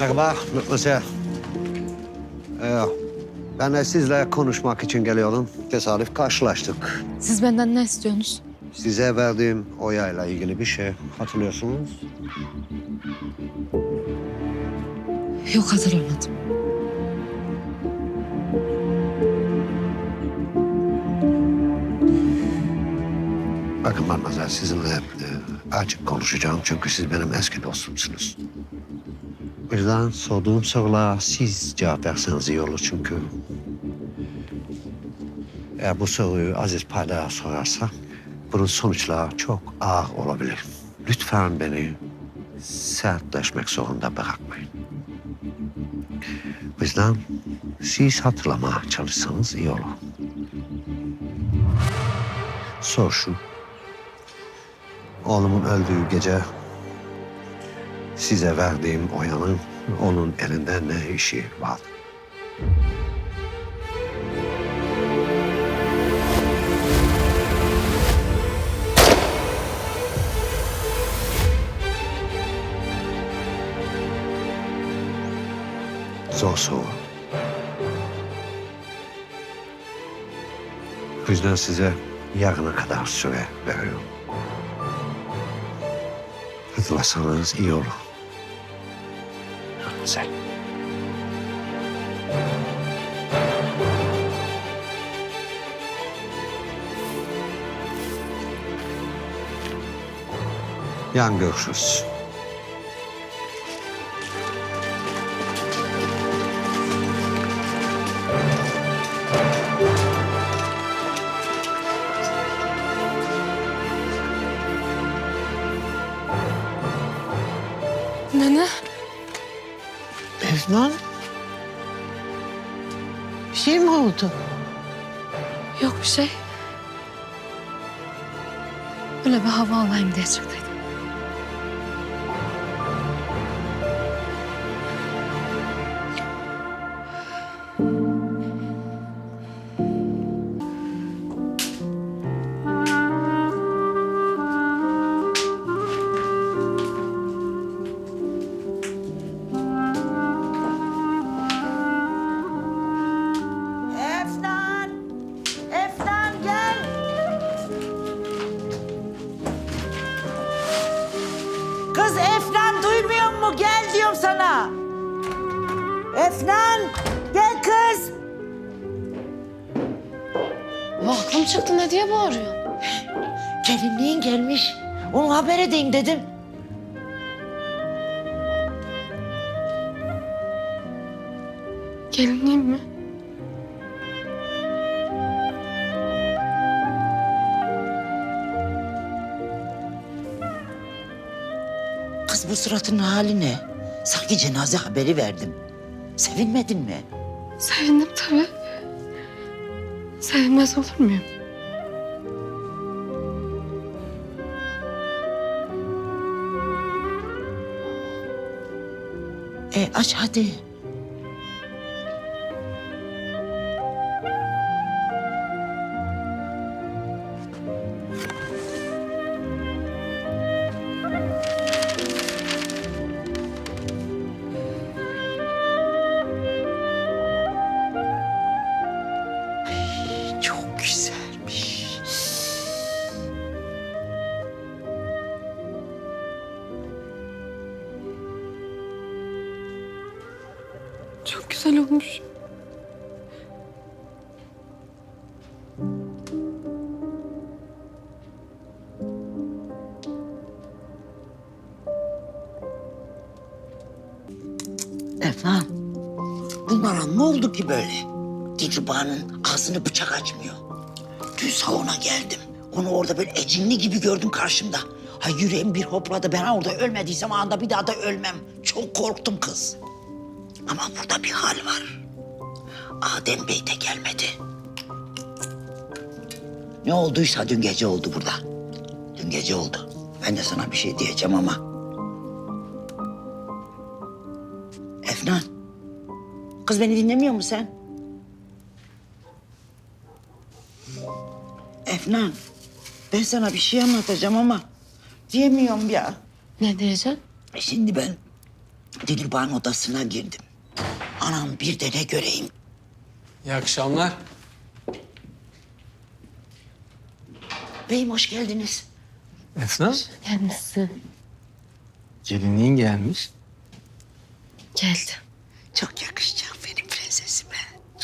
Merhaba, Mutluce. Ee, ben de sizle konuşmak için geliyorum. Tesadüf karşılaştık. Siz benden ne istiyorsunuz? Size verdiğim oyayla ilgili bir şey hatırlıyorsunuz. Yok hatırlamadım. Bakın Matmazel sizinle e, açık konuşacağım çünkü siz benim eski dostumsunuz. Yüzden sorduğum sorulara siz cevap verseniz iyi olur çünkü... Eğer bu soruyu Aziz Payda'ya sorarsa bunun sonuçları çok ağır olabilir. Lütfen beni sertleşmek zorunda bırakmayın. O yüzden siz hatırlamaya çalışsanız iyi olur. Sor şu. Oğlumun öldüğü gece size verdiğim oyanın onun elinde ne işi vardı? Zor soru. O yüzden size yarına kadar süre veriyorum. Hatırlasanız iyi olur. Güzel. Yan görüşürüz. Oldu? Yok bir şey. Öyle bir hava alayım diye çıktıydım. Efnan! Gel kız! Aklım çıktı ne diye bağırıyor? Gelinliğin gelmiş. Onu haber edeyim dedim. Gelinliğim mi? Kız bu suratın hali ne? Sanki cenaze haberi verdim. Sevinmedin mi? Sevindim tabii. Sevinmez olur muyum? E aç hadi. Efendim, bunlara ne oldu ki böyle? Dilruba'nın ağzını bıçak açmıyor. Dün salona geldim. Onu orada böyle ecinli gibi gördüm karşımda. Ha yüreğim bir hopladı. Ben orada ölmediysem anda bir daha da ölmem. Çok korktum kız. Ama burada bir hal var. Adem Bey de gelmedi. Ne olduysa dün gece oldu burada. Dün gece oldu. Ben de sana bir şey diyeceğim ama. Kız beni dinlemiyor musun sen? Efnan. Ben sana bir şey anlatacağım ama diyemiyorum ya. Ne diyeceksin? E Şimdi ben Dilruban odasına girdim. Anam bir de ne göreyim. İyi akşamlar. Beyim hoş geldiniz. Efna? Gelmişsin. Gelinliğin gelmiş. Geldi. Çok prensesime.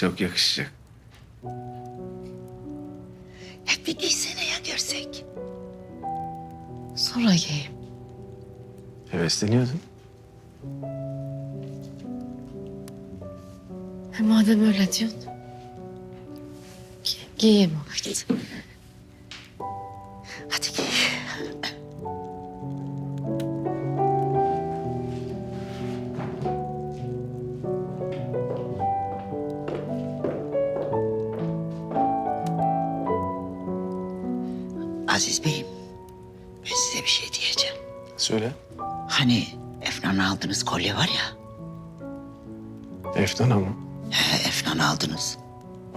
Çok yakışacak. Hep bir giysene ya görsek. Sonra giyeyim. Hevesleniyordun. E madem öyle diyorsun. Gi- giyeyim o Aziz Bey'im, ben size bir şey diyeceğim. Söyle. Hani Efnan'a aldığınız kolye var ya, Efnan'a mı? he, Efnan'a aldınız.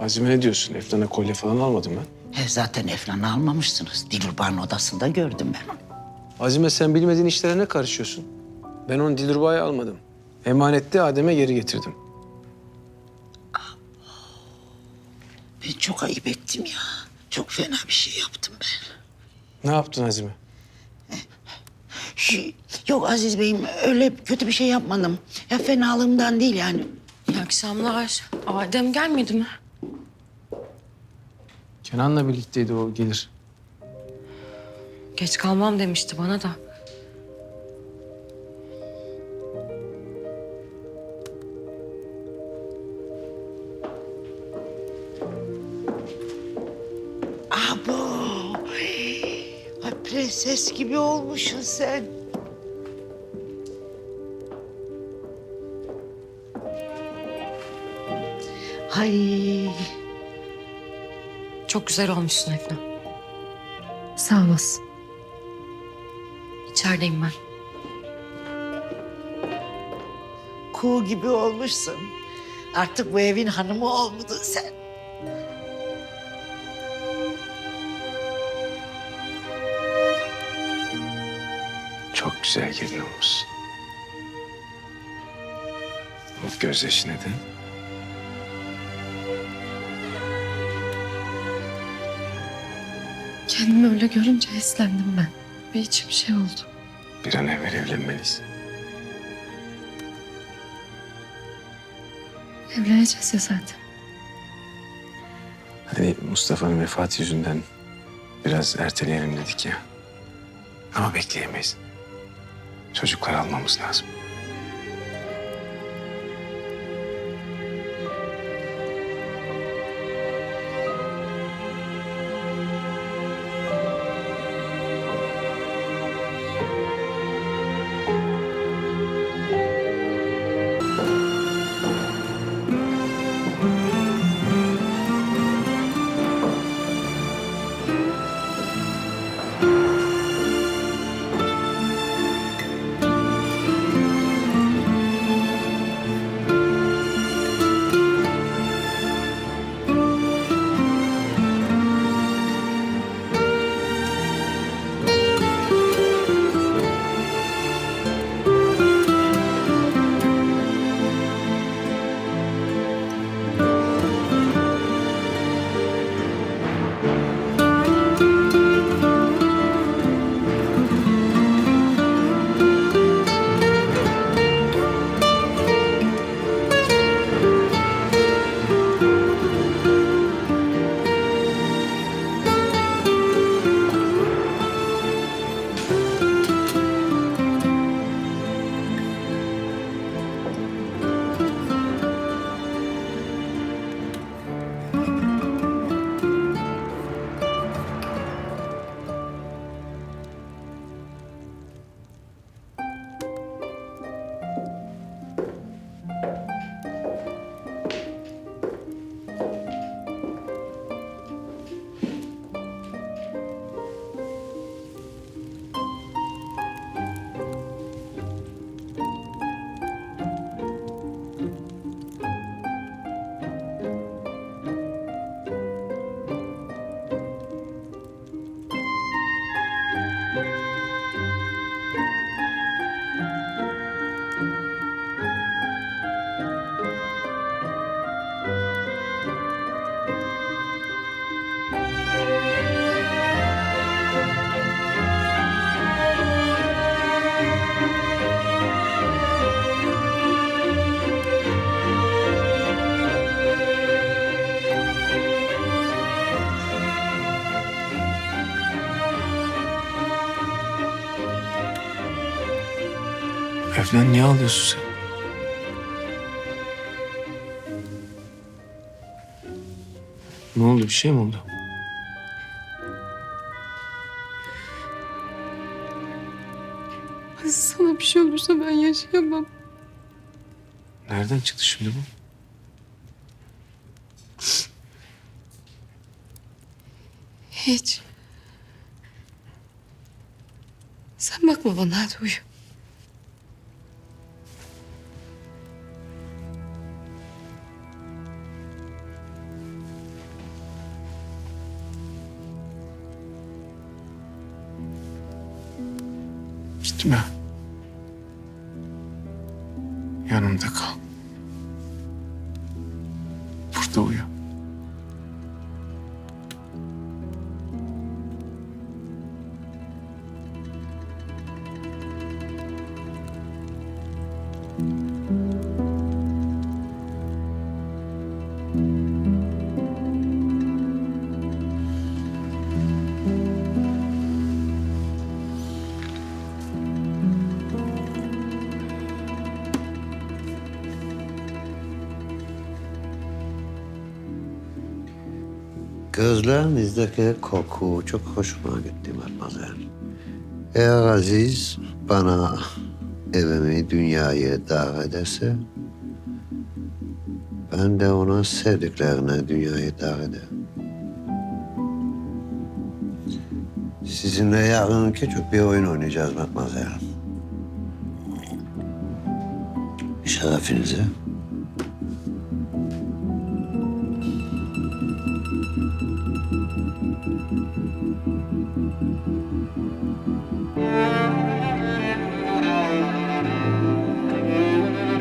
Azime ne diyorsun? Efnan'a kolye falan almadım ben. He, zaten Efnan'ı almamışsınız. Dilruban'ın odasında gördüm ben onu. Azime sen bilmediğin işlere ne karışıyorsun? Ben onu Dilruba'ya almadım. Emanette Adem'e geri getirdim. Ben çok ayıp ettim ya. Çok fena bir şey yaptım ben. Ne yaptın Azime? Şey, yok Aziz Bey'im öyle kötü bir şey yapmadım. Ya fenalığımdan değil yani. İyi akşamlar. Adem gelmedi mi? Kenan'la birlikteydi o gelir. Geç kalmam demişti bana da. Prenses gibi olmuşsun sen. Ay. Çok güzel olmuşsun Efna. Sağ olasın. İçerideyim ben. Kuğu gibi olmuşsun. Artık bu evin hanımı olmadın sen. güzel gelin olmuşsun. O gözyaşı neden? Kendimi öyle görünce hislendim ben. Bir içim şey oldu. Bir an evvel evlenmeliyiz. Evleneceğiz ya zaten. Hani Mustafa'nın vefatı yüzünden biraz erteleyelim dedik ya. Ama bekleyemeyiz. Çocuklar almamız lazım. Falan niye ağlıyorsun sen? Ne oldu bir şey mi oldu? Sana bir şey olursa ben yaşayamam. Nereden çıktı şimdi bu? Hiç. Sen bakma bana hadi uyu. Gitme. Yanımda kal. Burada uyu. Gözlerinizdeki koku çok hoşuma gitti Matmazel. Eğer Aziz bana evimi, dünyayı davet ederse... ...ben de ona sevdiklerine dünyayı davet ederim. Sizinle yarın küçük bir oyun oynayacağız Matmazel. Şerefinize. Thank you.